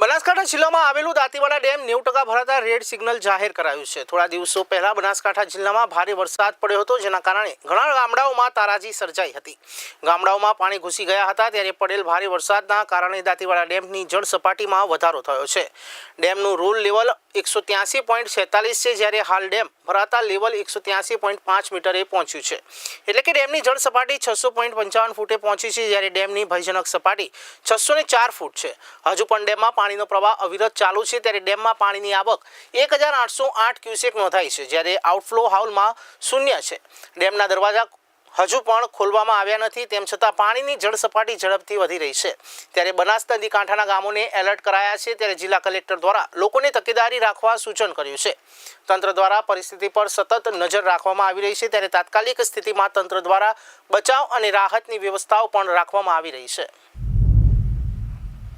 બનાસકાંઠા જિલ્લામાં આવેલું દાંતીવાડા ડેમ નેવું ટકા ભરાતા રેડ સિગ્નલ જાહેર કરાયું છે. થોડા દિવસો પહેલા બનાસકાંઠા જિલ્લામાં ભારે વરસાદ પડ્યો હતો, જેના કારણે ઘણા ગામડાઓમાં તારાજી સર્જાઈ હતી. ગામડાઓમાં પાણી ઘૂસી ગયા હતા, ત્યારે પડેલ ભારે વરસાદના કારણે દાંતીવાડા ડેમની જળ સપાટીમાં વધારો થયો છે. ડેમનું રૂલ લેવલ એકસો ત્યાસી પોઈન્ટ છેતાલીસ છે, જ્યારે હાલ ડેમ ભરાતા લેવલ એકસો ત્યાસી પોઈન્ટ પાંચ મીટરે પહોંચ્યું છે. એટલે કે ડેમની જળ સપાટી છસો પોઈન્ટ પંચાવન ફૂટે પહોંચી છે, જ્યારે ડેમની ભયજનક સપાટી છસો ને ચાર ફૂટ છે. હજુ પણ ડેમમાં પાણીનો પ્રવાહ અવિરત ચાલુ છે, ત્યારે ડેમમાં પાણીની આવક એક હજાર આઠસો આઠ ક્યુસેક નોંધાઈ છે, જ્યારે આઉટફ્લો હાઉલમાં શૂન્ય છે. ડેમના દરવાજા હજુ પણ ખોલવામાં આવ્યા નથી, તેમ છતાં પાણીની જળ સપાટી ઝડપથી વધી રહી છે. ત્યારે બનાસ નદી કાંઠાના ગામોને એલર્ટ કરાયા છે, ત્યારે જિલ્લા કલેક્ટર દ્વારા લોકોને તકેદારી રાખવા સૂચન કર્યું છે. તંત્ર દ્વારા પરિસ્થિતિ પર સતત નજર રાખવામાં આવી રહી છે, ત્યારે તાત્કાલિક સ્થિતિમાં તંત્ર દ્વારા બચાવ અને રાહતની વ્યવસ્થાઓ પણ રાખવામાં આવી રહી છે.